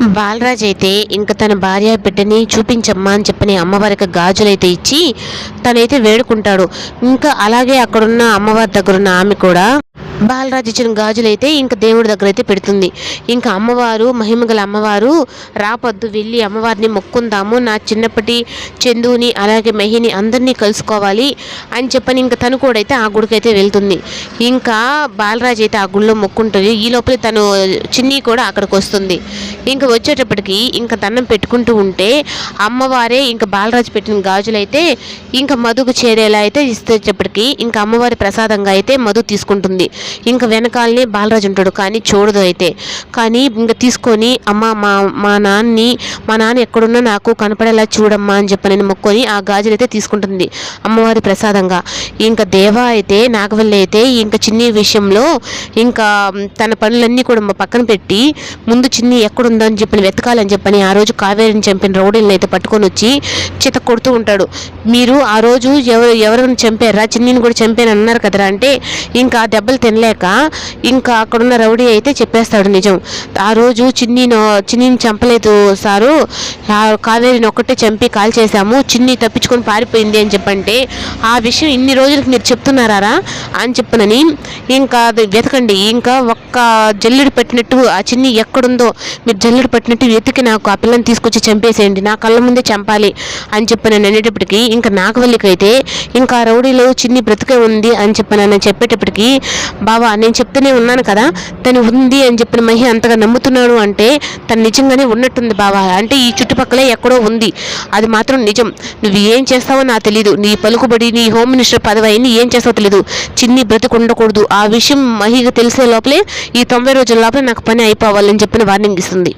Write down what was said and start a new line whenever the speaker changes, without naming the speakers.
బాలరాజ్ అయితే ఇంకా తన భార్య బిడ్డని చూపించమ్మా అని చెప్పని అమ్మవారికి గాజులైతే ఇచ్చి తనైతే వేడుకుంటాడు. ఇంకా అలాగే అక్కడున్న అమ్మవారి దగ్గర ఉన్న ఆమె కూడా బాలరాజు ఇచ్చిన గాజులైతే ఇంకా దేవుడి దగ్గర అయితే పెడుతుంది. ఇంకా అమ్మవారు మహిమగల అమ్మవారు రాపొద్దు వెళ్ళి అమ్మవారిని మొక్కుందాము. నా చిన్నప్పటి చందుని అలాగే మహిని అందరినీ కలుసుకోవాలి అని చెప్పని ఇంకా తను కూడా అయితే ఆ గుడికైతే వెళ్తుంది. ఇంకా బాలరాజు అయితే ఆ గుడిలో మొక్కుంటుంది. ఈ లోపల తను చిన్ని కూడా అక్కడికి వస్తుంది. ఇంకా వచ్చేటప్పటికి ఇంకా దండం పెట్టుకుంటూ ఉంటే అమ్మవారే ఇంకా బాలరాజు పెట్టిన గాజులు అయితే ఇంకా మధుకు చేరేలా అయితే ఇస్తేటప్పటికి ఇంకా అమ్మవారి ప్రసాదంగా అయితే మధు తీసుకుంటుంది. ఇంకా వెనకాలనే బాలరాజు ఉంటాడు కానీ చూడదు అయితే. కానీ ఇంకా తీసుకొని అమ్మ మా మా నాన్నని మా నాన్న ఎక్కడున్నా నాకు కనపడేలా చూడమ్మా అని చెప్పి నేను మొక్కొని ఆ గాజులు అయితే తీసుకుంటుంది అమ్మవారి ప్రసాదంగా. ఇంకా దేవ అయితే నాగవల్లి అయితే ఇంకా చిన్ని విషయంలో ఇంకా తన పనులన్నీ కూడా మా పక్కన పెట్టి ముందు చిన్ని ఎక్కడుందో అని చెప్పి వెతకాలని చెప్పని ఆ రోజు కావేరిని చంపిన రౌడీలను అయితే పట్టుకొని వచ్చి చిత కొడుతూ ఉంటాడు. మీరు ఆ రోజు ఎవరు ఎవరిని చంపారా? చిన్నిని కూడా చంపాను అన్నారు కదరా అంటే ఇంకా ఆ దెబ్బలు వెళ్ళాక ఇంకా అక్కడున్న రౌడీ అయితే చెప్పేస్తాడు నిజం. ఆ రోజు చిన్నీను చిన్నీని చంపలేదు సారు. ఆ కావేరిని ఒక్కటే చంపి కాల్ చేశాము. చిన్ని తప్పించుకొని పారిపోయింది అని చెప్పంటే ఆ విషయం ఇన్ని రోజులకు మీరు చెప్తున్నారా అని చెప్పనని ఇంకా అది వెతకండి. ఇంకా ఒక్క జల్లుడు పెట్టినట్టు ఆ చిన్ని ఎక్కడుందో మీరు జల్లుడు పెట్టినట్టు వెతికి నాకు ఆ పిల్లని తీసుకొచ్చి చంపేసేయండి. నా కళ్ళ ముందే చంపాలి అని చెప్పి నేను అనేటప్పటికి ఇంకా నాకు వెళ్ళికైతే ఇంకా ఆ రౌడీలో చిన్ని బ్రతికే ఉంది అని చెప్పి చెప్పేటప్పటికీ చెప్పేటప్పటికి బావా నేను చెప్తూనే ఉన్నాను కదా తను ఉంది అని చెప్పిన మహి అంతగా నమ్ముతున్నాడు అంటే తను నిజంగానే ఉన్నట్టుంది బావా. అంటే ఈ చుట్టుపక్కలే ఎక్కడో ఉంది. అది మాత్రం నిజం. నువ్వు ఏం చేస్తావో నాకు తెలియదు నీ పలుకుబడి నీ హోమ్ మినిస్టర్ పదవి అయింది ఏం చేస్తావో తెలియదు చిన్ని బ్రతికి ఉండకూడదు ఆ విషయం మహిగా తెలిసే లోపలే ఈ తొంభై రోజుల లోపలే నాకు పని అయిపోవాలని చెప్పిన వార్నింగ్ ఇస్తుంది.